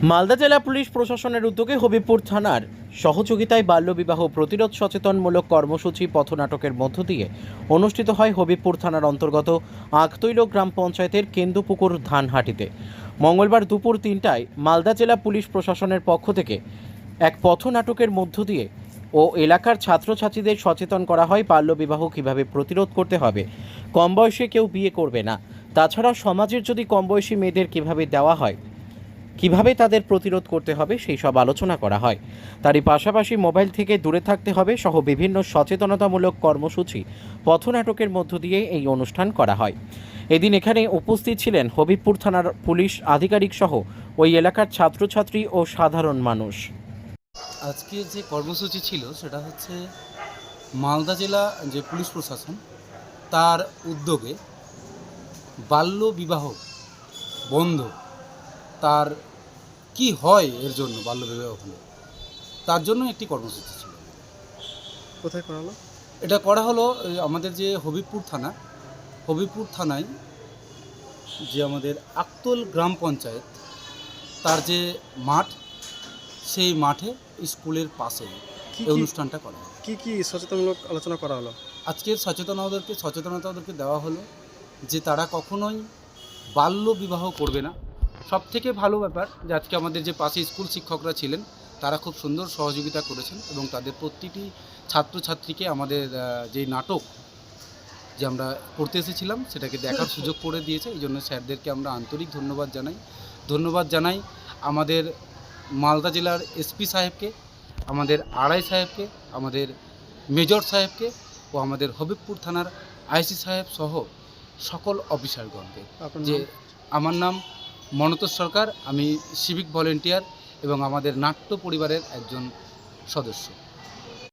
মালদা জেলা পুলিশ প্রশাসনের উদ্যোগে হবিবপুর থানার সহযোগিতায় বাল্যবিবাহ প্রতিরোধ সচেতনমূলক কর্মসূচি পথনাটকের মধ্য দিয়ে অনুষ্ঠিত হয় হবিবপুর থানার অন্তর্গত আখতৈল গ্রাম পঞ্চায়েতের কেন্দুপুকুর ধানহাটিতে। মঙ্গলবার দুপুর তিনটায় মালদা জেলা পুলিশ প্রশাসনের পক্ষ থেকে এক পথনাটকের মধ্য দিয়ে ও এলাকার ছাত্রছাত্রীদের সচেতন করা হয় বাল্যবিবাহ কীভাবে প্রতিরোধ করতে হবে। কম বয়সে কেউ বিয়ে করবে না। তাছাড়া সমাজের যদি কম বয়সী মেয়েদের কীভাবে দেওয়া হয় কীভাবে তাদের প্রতিরোধ করতে হবে সেই সব আলোচনা করা হয়। তারই পাশাপাশি মোবাইল থেকে দূরে থাকতে হবে সহ বিভিন্ন সচেতনতামূলক কর্মসূচি পথনাটকের মধ্য দিয়ে এই অনুষ্ঠান করা হয়। এদিন এখানে উপস্থিত ছিলেন হবিবপুর থানার পুলিশ আধিকারিক সহ ওই এলাকার ছাত্রছাত্রী ও সাধারণ মানুষ। আজকে যে কর্মসূচি ছিল সেটা হচ্ছে মালদা জেলা যে পুলিশ প্রশাসন, তার উদ্যোগে বাল্য বিবাহ বন্ধ তার কি হয় এর জন্য বাল্য বিবাহ হলে? তার জন্য একটি কর্মসূচি ছিল। কোথায় করা হলো? এটা করা হলো আমাদের যে হবিবপুর থানা হবিবপুর থানায় যে আমাদের আকতল গ্রাম পঞ্চায়েত তার যে মাঠ সেই মাঠে স্কুলের পাশে এই অনুষ্ঠানটা করা হয় কি কি সচেতনমূলক আলোচনা করা হলো? আজকের সচেতন ওদেরকে সচেতনতা ওদেরকে দেওয়া হলো যে তারা কখনোই বাল্য বিবাহ করবে না। সব থেকে ভালো ব্যাপার যে আজকে আমাদের যে পাশে স্কুল শিক্ষকরা ছিলেন তারা খুব সুন্দর সহযোগিতা করেছেন এবং তাদের প্রতিটি ছাত্রছাত্রীকে আমাদের যে নাটক যে আমরা করতে এসেছিলাম সেটাকে দেখার সুযোগ করে দিয়েছে। এই জন্য স্যারদেরকে আমরা আন্তরিক ধন্যবাদ জানাই। ধন্যবাদ জানাই আমাদের মালদা জেলার এসপি সাহেবকে আমাদের আড়াই সাহেবকে আমাদের মেজর সাহেবকে ও আমাদের হবিবপুর থানার আইসি সাহেব সহ সকল অফিসারগণকে। যে আমার নাম মনতোষ সরকার আমি সিভিক ভলেন্টিয়ার এবং আমাদের নাট্য পরিবারের একজন সদস্য।